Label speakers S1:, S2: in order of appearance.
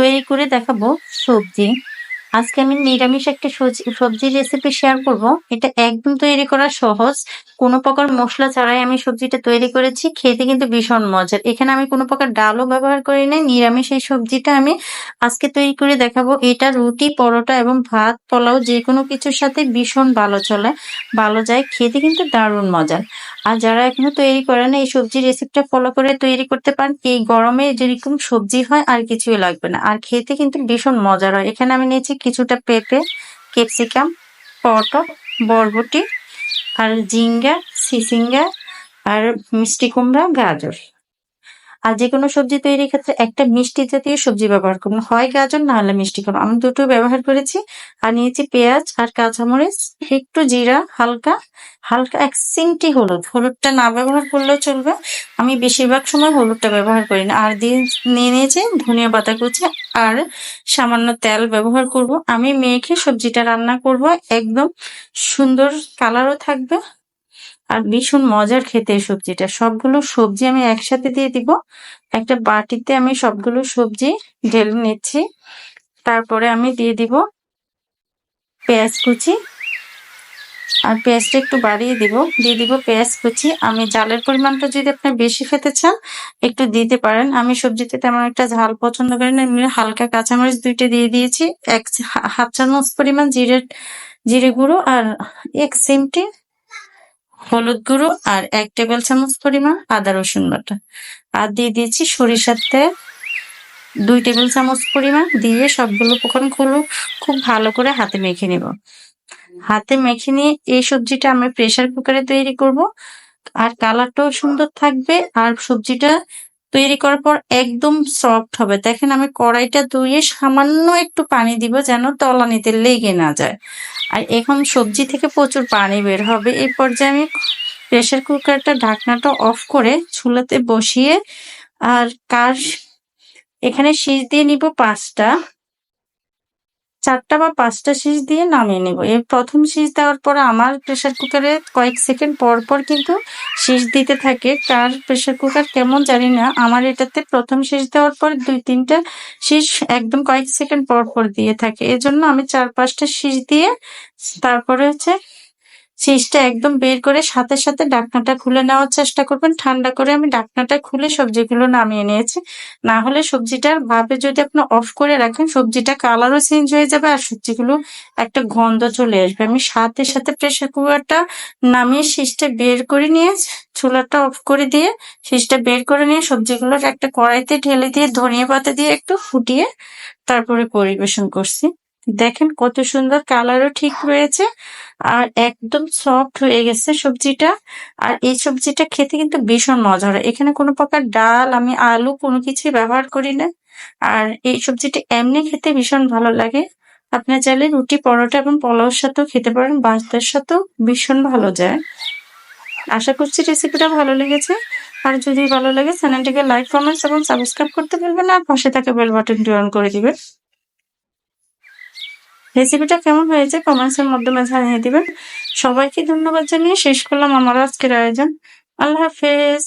S1: তৈরি করে দেখাবো সবজি। আজকে আমি নিরামিষ একটা সবজির রেসিপি শেয়ার করব। এটা একদম তৈরি করা সহজ। কোনো প্রকার মশলা ছাড়াই আমি সবজিটা তৈরি করেছি। খেতে কিন্তু ভীষণ মজার। এখানে আমি কোনো প্রকার ডালও ব্যবহার করি নাই। নিরামিষ এই সবজিটা আমি আজকে তৈরি করে দেখাবো। এটা রুটি, পরোটা এবং ভাত, পোলাও যে কোনো কিছুর সাথে ভীষণ ভালো চলে, ভালো যায়। খেতে কিন্তু দারুণ মজার। আর যারা এখনও তৈরি করে না এই সবজির রেসিপিটা ফলো করে তৈরি করতে পারেন। এই গরমে যেরকম সবজি হয় আর কিছুই লাগবে না। আর খেতে কিন্তু ভীষণ মজার হয়। এখানে আমি নিয়েছি কিছুটা পেঁপে ক্যাপসিকাম পটল বরবটি আর ঝিঙ্গা সিসিঙ্গা আর মিষ্টি কুমড়া গাজর। আর যে কোনো সবজি তৈরির ক্ষেত্রে একটা মিষ্টি জাতীয় সবজি ব্যবহার করুন। হয় গাজর, না হলে মিষ্টি কুমড়া আমি দুটো ব্যবহার করেছি। আর নিয়েছি পেঁয়াজ আর কাঁচামরিচ, একটু জিরা, হালকা হালকা এক সিমটি হলুদ। হলুদটা না ব্যবহার করলেও চলবে। আমি বেশিরভাগ সময় হলুদটা ব্যবহার করি না। আর দিয়ে নিয়ে নিয়েছি ধনিয়া পাতা কুচি আর সামান্য তেল ব্যবহার করব। আমি মেখে সবজিটা রান্না করব। একদম সুন্দর কালারও থাকবে। আর ভীষণ মজার খেতে সবজিটা। সবগুলো সবজি আমি একসাথে দিয়ে দিব। একটা বাটিতে আমি সবগুলো সবজি ঢেলে নিচ্ছি। তারপরে আমি দিয়ে দিব পেঁয়াজ কুচি। আর পেঁয়াজটা একটু বাড়িয়ে দিব। দিয়ে দিব পেঁয়াজ কুচি। আমি জালের পরিমাণটা যদি আপনি বেশি খেতে চান, একটু দিতে পারেন। আমি সবজিতে তেমন একটা ঝাল পছন্দ করি না। এমনি হালকা কাঁচামরিচ দুইটা দিয়ে দিয়েছি। এক হাফ চামচ পরিমাণ জিরে জিরে গুঁড়ো আর এক সিমটি হলুদ গুঁড়ো আর এক টেবিল চামচ পরিমাণ আদা রসুন বাটা। আর দিয়ে দিয়েছি সরিষার তেল। দুই টেবিল চামচ পরিমাণ দিয়ে সবগুলো উপকরণ খুলু খুব ভালো করে হাতে মেখে নেব। হাতে মেখে নিয়ে এই সবজিটা আমি প্রেসার কুকারে তৈরি করব। আর কালারটাও সুন্দর থাকবে। আর সবজিটা তৈরি করার পর একদম সফট হবে। দেখেন আমি কড়াইটা ধুয়ে সামান্য একটু পানি দিব যেন তলানিতে লেগে না যায়। আর এখন সবজি থেকে প্রচুর পানি বের হবে। এই পর্যায়ে আমি প্রেশার কুকারটা ঢাকনাটা অফ করে চুলাতে বসিয়ে আর কার এখানে শীষ দিয়ে নিব পাঁচটা। চারটা বা পাঁচটা শীষ দিয়ে নামিয়ে নেব। এর প্রথম শীষ দেওয়ার পর আমার প্রেশার কুকারে কয়েক সেকেন্ড পর পর কিন্তু শীষ দিতে থাকে। কার প্রেশার কুকার কেমন জানি না। আমার এটাতে প্রথম শীষ দেওয়ার পর দুই তিনটা শীষ একদম কয়েক সেকেন্ড পর পর দিয়ে থাকে। এজন্য আমি চার পাঁচটা শীষ দিয়ে তারপরে হচ্ছে শীষটা একদম বের করে সাথে সাথে ডাকনাটা খুলে নেওয়ার চেষ্টা করবেন। ঠান্ডা করে আমি ডাকনাটা খুলে সবজিগুলো নামিয়ে নিয়েছি। না হলে সবজিটার ভাবে যদি আপনি অফ করে রাখেন, সবজিটা কালারও চেঞ্জ হয়ে যাবে আর সবজিগুলো একটা গন্ধ চলে আসবে। আমি সাথে সাথে প্রেসার কুকারটা নামিয়ে শীষটা বের করে নিয়ে চুলাটা অফ করে দিয়ে শীষটা বের করে নিয়ে সবজিগুলোর একটা কড়াইতে ঢেলে দিয়ে ধনিয়া পাতা দিয়ে একটু ফুটিয়ে তারপরে পরিবেশন করছি। দেখেন কত সুন্দর কালারও ঠিক রয়েছে আর একদম সফট হয়ে গেছে সবজিটা। আর এই সবজিটা খেতে কিন্তু ভীষণ মজা হয়। এখানে কোনো প্রকার ডাল, আমি আলু কোনো কিছুই ব্যবহার করি না। আর এই সবজিটা এমনি খেতে ভীষণ ভালো লাগে। আপনার চাইলে রুটি, পরোটা এবং পোলাওর সাথেও খেতে পারেন বাঁচদের সাথেও ভীষণ ভালো যায়। আশা করছি রেসিপিটা ভালো লেগেছে। আর যদি ভালো লাগে চ্যানেলটিকে লাইক কমেন্টস এবং সাবস্ক্রাইব করতে ভুলবেন আর পাশে থাকা বেল বাটনটি অন করে দিবেন। রেসিপিটা কেমন হয়েছে? কমেন্টস এর মাধ্যমে জানিয়ে দিবেন। সবাইকে ধন্যবাদ জানিয়ে শেষ করলাম আমার আজকের আয়োজন। আল্লাহ হাফেজ।